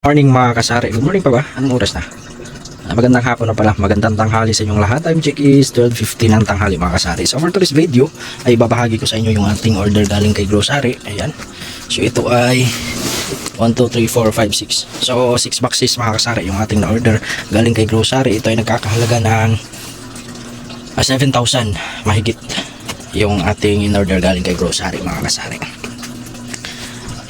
Morning mga kasari. Good morning pa ba? Anong oras na? Ah, magandang hapon na pala. Magandang tanghali sa inyong lahat. Time check is 12.15 ng tanghali mga kasari. So for today's video ay babahagi ko sa inyo yung ating order galing kay grocery. Ayan. So ito ay 1, 2, 3, 4, 5, 6. So 6 boxes mga kasari yung ating na-order galing kay grocery. Ito ay nagkakahalaga ng ah, 7,000 mahigit yung ating in-order galing kay grocery mga kasari.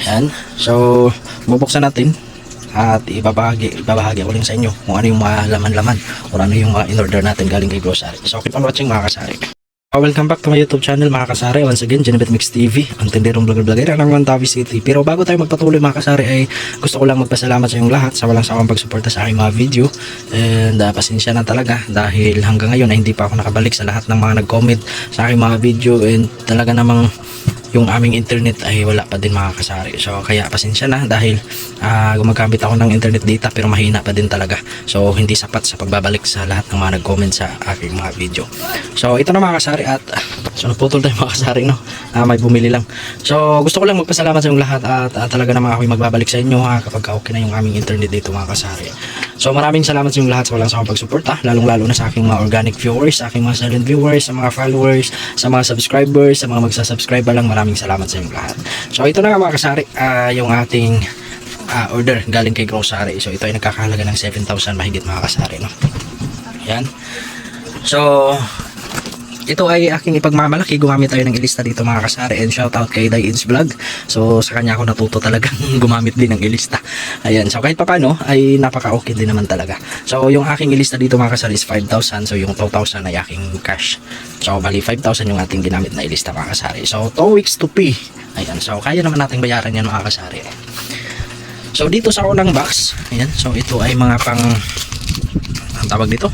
Ayan. So bubuksan natin at ibabahagi, ibabahagi ko rin sa inyo kung ano yung mga laman-laman o ano yung mga in-order natin galing kay grocery. So keep on watching mga kasari. Uh, welcome back to my YouTube channel mga kasari. Once again, Genebet Mix TV, ang tinderong vlogger-vlogger ng Mantawi City. Pero bago tayo magpatuloy mga kasari ay gusto ko lang magpasalamat sa inyong lahat sa walang sawang pagsuporta sa aking mga video. And uh, pasensya na talaga dahil hanggang ngayon ay hindi pa ako nakabalik sa lahat ng mga nag-comment sa aking mga video and talaga namang yung aming internet ay wala pa din mga kasari. So kaya pasensya na dahil ah, gumagamit ako ng internet data pero mahina pa din talaga. So hindi sapat sa pagbabalik sa lahat ng mga nag-comment sa aking mga video. So ito na mga kasari at so naputol tayo mga kasari no. Ah, may bumili lang. So gusto ko lang magpasalamat sa inyong lahat at ah, talaga naman ako magbabalik sa inyo ha, kapag okay na yung aming internet dito mga kasari. So maraming salamat sa inyong lahat sa walang sawang pagsuporta, lalong-lalo na sa aking mga organic viewers, sa aking mga silent viewers, sa mga followers, sa mga subscribers, sa mga magsasubscribe pa lang, maraming salamat sa inyong lahat. So ito na nga mga kasari, ah, yung ating ah, order galing kay grocery. So ito ay nagkakahalaga ng 7,000 mahigit mga kasari. No? Yan. So, ito ay aking ipagmamalaki. Gumamit tayo ng ilista dito mga kasari. And shout out kay Daiins Vlog. So sa kanya ako natuto talagang gumamit din ng ilista. Ayan. So kahit papano ay napaka okay din naman talaga. So yung aking ilista dito mga kasari is 5,000. So yung 2,000 ay aking cash. So bali 5,000 yung ating ginamit na ilista mga kasari. So 2 weeks to pay. Ayan. So kaya naman nating bayaran yan mga kasari. So dito sa unang box. Ayan. So ito ay mga pang ang tawag dito?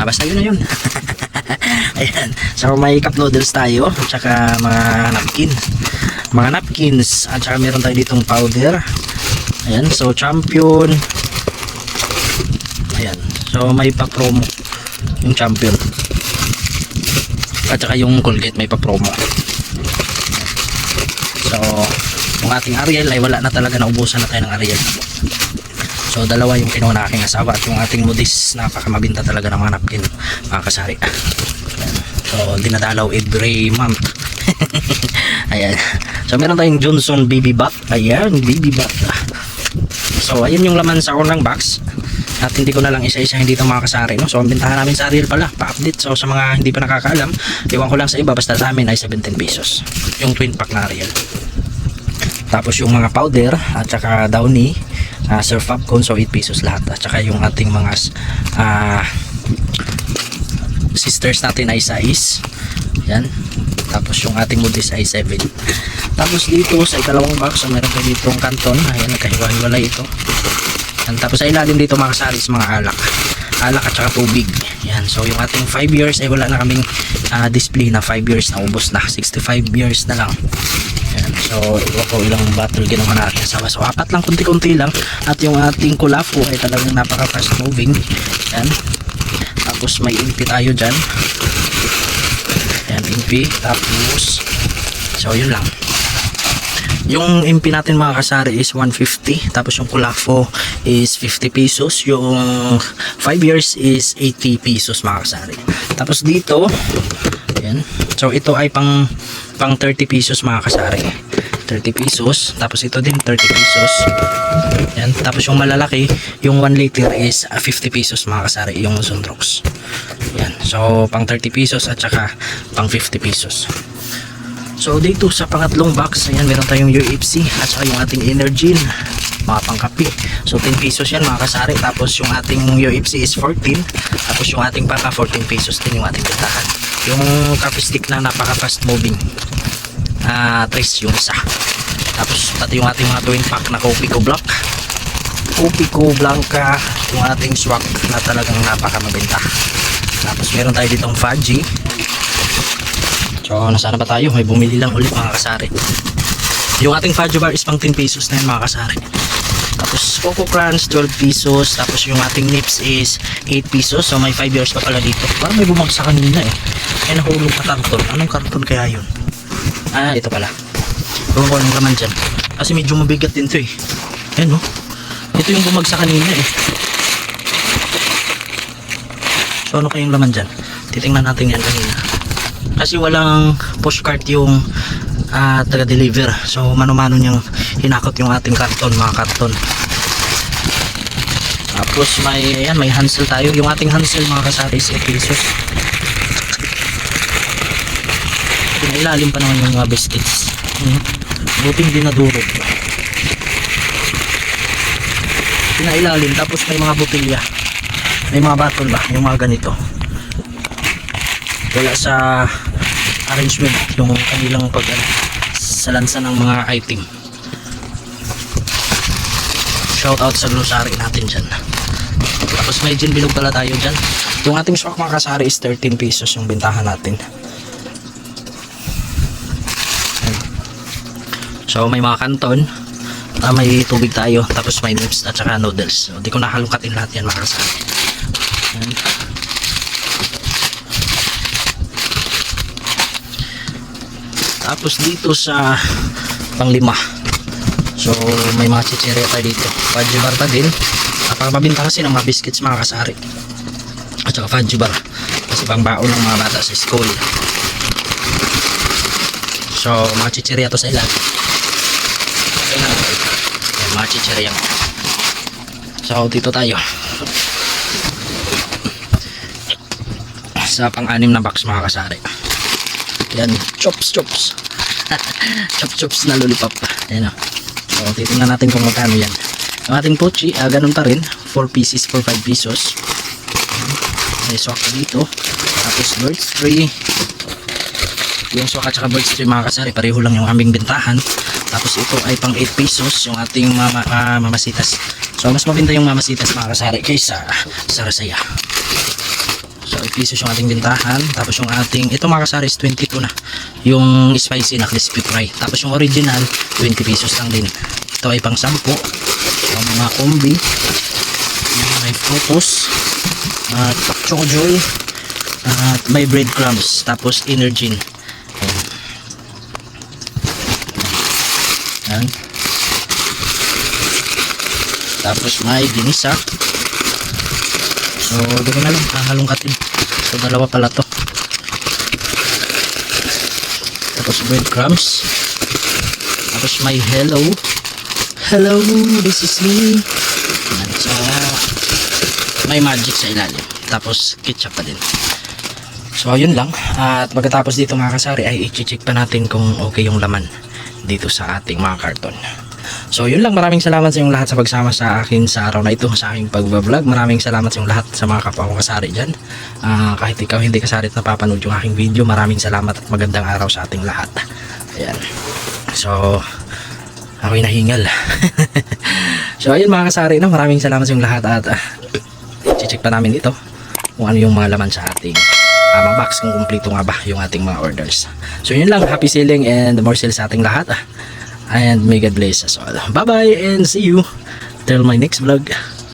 Ah, basta yun na yun. Ayan. So may cup noodles tayo at saka mga napkin. Mga napkins at saka meron tayo ditong powder. Ayan. So champion. Ayan. So may pa-promo yung champion. At saka yung Colgate may pa-promo. So yung ating Ariel ay wala na talaga naubusan na tayo ng Ariel. So dalawa yung kinuha na aking asawa at yung ating modis napakamabinta talaga ng mga napkin mga kasari. So dinadalaw every month. Ayan. So meron tayong Johnson Baby Bath. Ayan, Baby Bath. So ayun yung laman sa unang box. At hindi ko na lang isa-isahin dito mga kasari. No? So ang bintahan namin sa Ariel pala, pa-update. So sa mga hindi pa nakakaalam, iwan ko lang sa iba basta sa amin ay 17 pesos. Yung twin pack na Ariel. Tapos yung mga powder at saka downy, uh, surf up cone so 8 pesos lahat. At saka yung ating mga ah, sisters natin ay 6. Yan. Tapos yung ating modis ay 7. Tapos dito sa ikalawang box, so meron kayo ditong kanton. Ayan, nagkahiwa-hiwalay ito. Yan. Tapos sa ilalim dito mga kasari is mga alak. Alak at saka tubig. Yan. So yung ating 5 years ay wala na kaming ah, display na 5 years na ubos na. 65 years na lang. So, iwa ko ilang bottle ginawa na aking asawa. So, apat lang, kunti-kunti lang. At yung ating kulafo ay talagang napaka fast moving. Yan. Tapos may impi tayo dyan. Yan, impi. Tapos, so yun lang. Yung impi natin mga kasari is 150. Tapos yung kulafo is 50 pesos. Yung 5 years is 80 pesos mga kasari. Tapos dito, yan. So ito ay pang pang 30 pesos mga kasari. 30 pesos. Tapos ito din 30 pesos. Yan. Tapos yung malalaki, yung 1 liter is ah, 50 pesos mga kasari. Yung Sunrox. Yan. So pang 30 pesos at saka pang 50 pesos. So dito sa pangatlong box, ayan meron tayong UFC at saka yung ating Energin mga pangkapi. So 10 pesos yan mga kasari. Tapos yung ating UFC is 14. Tapos yung ating papa 14 pesos din yung ating bentahan. Yung coffee stick na napaka fast moving. Ah, tres yung isa. Tapos pati yung ating mga twin pack na Coffee Co Black. Coffee Co Blanca, yung ating swak na talagang napaka mabenta. Tapos meron tayo ditong Fudgy. So, nasaan na ba tayo? May bumili lang ulit mga kasari. Yung ating Fudgy bar is pang 10 pesos na yun mga kasari. Tapos Coco Crunch 12 pesos. Tapos yung ating nips is 8 pesos. So may 5 years pa pala dito. Parang may bumagsak kanina eh. May nahulog na karton. Anong karton kaya yun? Ah, ito pala. Ewan ko laman dyan. Kasi medyo mabigat din to eh. Ayan oh. Ito yung bumagsak kanina eh. So ano kayong laman dyan? Titingnan natin yan kanina. Kasi walang pushcart yung ah, taga-deliver. So mano-mano niyang hinakot yung ating karton, mga karton. Tapos may, ayan, may hansel tayo. Yung ating hansel mga kasari is 8 pesos. Pinailalim pa naman yung mga biscuits. Hmm. Buti hindi nadurog. Pinailalim tapos may mga botilya. May mga bottle ba? Yung mga ganito. Wala sa arrangement yung kanilang pag ano, sa lansa ng mga item. Shout out sa grocery natin dyan. Tapos may gin bilog pala tayo dyan. Yung ating stock mga kasari is 13 pesos yung bintahan natin. So may mga kanton, ah, may tubig tayo, tapos may nips at saka noodles. So, di ko nakalungkatin lahat yan mga kasari. Tapos dito sa panglima. So may mga chichirya tayo dito. Fudge bar din. At para mabinta kasi ng mga biscuits mga kasari. At saka fudge bar. Kasi pang baon ng mga bata sa school. So mga chichirya to sa ilan. Okay na. Yan, mga chichirya. So dito tayo. Sa pang-anim na box mga kasari. Yan, chops chops. chops chops na lollipop. Yan o. So, titingnan natin kung magkano yan. Yung ating pochi, ah, ganun pa rin. 4 pieces for 5 pesos. May swak dito. Tapos birds tree. Yung swak at saka birds tree mga kasari, pareho lang yung aming bintahan. Tapos ito ay pang 8 pesos yung ating mama, ah, mamasitas. So, mas mabinta yung mamasitas mga kasari kaysa sa rasaya. So, 8 pesos yung ating bintahan. Tapos yung ating, ito mga kasari is 22 na. Yung spicy na crispy fry. Tapos yung original, 20 pesos lang din. Ito ay pang 10. Yung mga kombi. Yung may photos. At choco joy. At may breadcrumbs. Tapos. Ayan. Ayan. Tapos may ginisa. So, ko na lang hahalongkatin. So, dalawa pala to. Tapos breadcrumbs. Tapos may hello. Hello, this is me. Yan. So, may magic sa ilalim. Tapos ketchup pa din. So, yun lang. At pagkatapos dito mga kasari ay i-check pa natin kung okay yung laman dito sa ating mga karton. So yun lang, maraming salamat sa inyong lahat sa pagsama sa akin sa araw na ito sa aking pagbablog. Maraming salamat sa inyong lahat sa mga kapwa ko kasari dyan. Ah, kahit ikaw hindi kasari at napapanood yung aking video, maraming salamat at magandang araw sa ating lahat. Ayan. So, ako'y nahingal. so ayun mga kasari, no? maraming salamat sa inyong lahat at uh, check pa namin ito kung ano yung mga laman sa ating uh, mga box kung kumplito nga ba yung ating mga orders. So yun lang, happy selling and more sales sa ating lahat. And may God bless us all. Bye bye and see you till my next vlog.